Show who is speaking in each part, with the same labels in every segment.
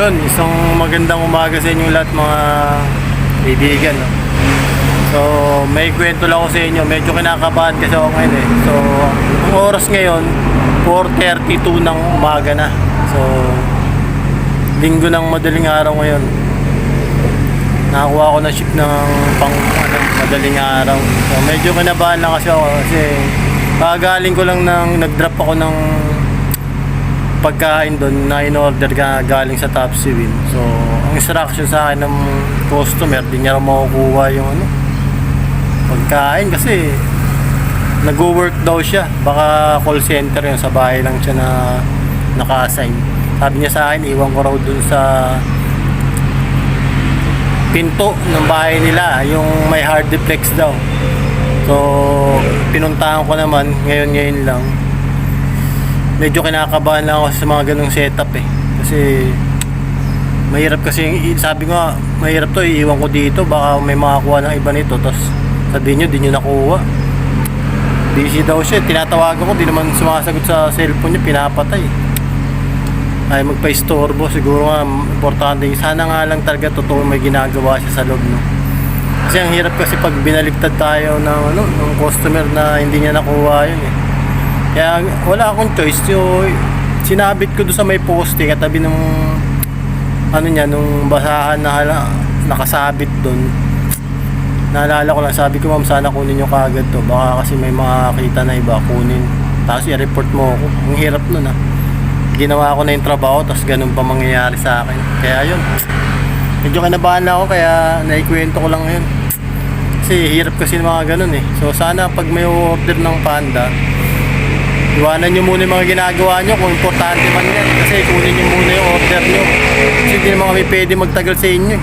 Speaker 1: Yun, isang magandang umaga sa inyo lahat mga kaibigan. No? So, may kwento lang ako sa inyo. Medyo kinakabahan kasi ako ngayon eh. So, ang oras ngayon, 4.32 ng umaga na. So, linggo ng madaling araw ngayon. Nakakuha ako ng ship ng pang ano, madaling araw. So, medyo kinabahan lang kasi ako kasi kagaling ko lang ng nag-drop ako ng pagkain doon na in-order ka galing sa Top Win. So, ang instruction sa akin ng customer, di niya makukuha yung ano, pagkain kasi nag-work daw siya. Baka call center yun, sa bahay lang siya na naka-assign. Sabi niya sa akin, iwan ko raw dun sa pinto ng bahay nila, yung may hard deflex daw. So, pinuntahan ko naman, ngayon-ngayon lang. Medyo kinakabahan lang ako sa mga ganong setup eh. Kasi, mahirap kasi, sabi nga, mahirap to, iiwan ko dito, baka may makakuha ng iba nito, tapos sabihin nyo, di nyo nakuha. Busy daw siya, tinatawagan ko, di naman sumasagot sa cellphone niya, pinapatay. Ay magpa-istorbo, siguro nga, importante. Sana nga lang talaga totoo may ginagawa siya sa loob, no? Kasi ang hirap kasi pag binaliktad tayo ng, ano, ng customer na hindi niya nakuha yun eh. Kaya wala akong choice. Yung, sinabit ko doon sa may poste katabi ng ano niya, nung basahan na nakasabit doon. Naalala ko lang, sabi ko ma'am sana kunin nyo kaagad to. Baka kasi may makakita na iba kunin. Tapos i-report mo ako. Ang hirap nun ah. Ginawa ko na yung trabaho, tapos ganun pa mangyayari sa akin. Kaya yun. Medyo kinabahan na ako, kaya naikwento ko lang ngayon. Kasi hirap kasi mga ganun eh. So sana pag may order ng panda, iwanan nyo muna yung mga ginagawa nyo kung importante man yan. Kasi kunin nyo muna yung order nyo. Kasi hindi naman kami pwede magtagal sa inyo eh.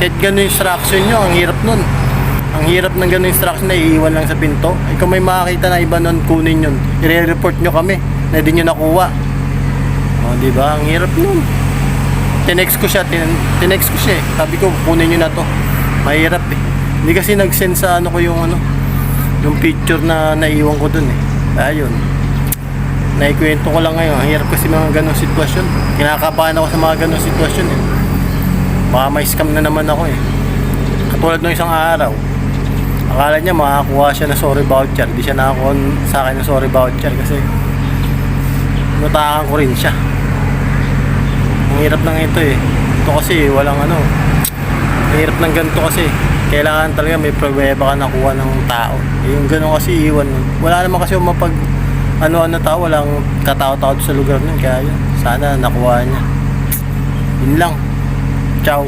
Speaker 1: Kahit ganun instruction nyo, ang hirap nun. Ang hirap ng ganun instruction na iiwan lang sa pinto. Eh, kung may makakita na iba nun, kunin yun. I-report nyo kami na hindi nyo nakuha. O, di ba? Ang hirap nun. Tinext ko siya, tin tinext ko siya eh. Sabi ko, kunin nyo na to. Mahirap eh. Hindi kasi nag-send sa ano ko yung ano, yung picture na naiwan ko dun eh. Ayun. Naikwento ko lang ngayon. Hirap kasi mga ganong sitwasyon. Kinakabahan ako sa mga ganong sitwasyon eh. Baka may scam na naman ako eh. Katulad ng isang araw. Akala niya makakuha siya ng sorry voucher. Di siya nakakuha sa akin ng sorry voucher kasi nutakan ko rin siya. Ang hirap ng ito eh. Ito kasi walang ano. Ang hirap ng ganito kasi. Kailangan talaga may pruweba ka nakuha ng tao. Eh, yung gano'n kasi iwan. Wala naman kasi mapag ano-ano tao. Walang katao-tao sa lugar nun. Kaya yun. Sana nakuha niya. Yun lang. Ciao.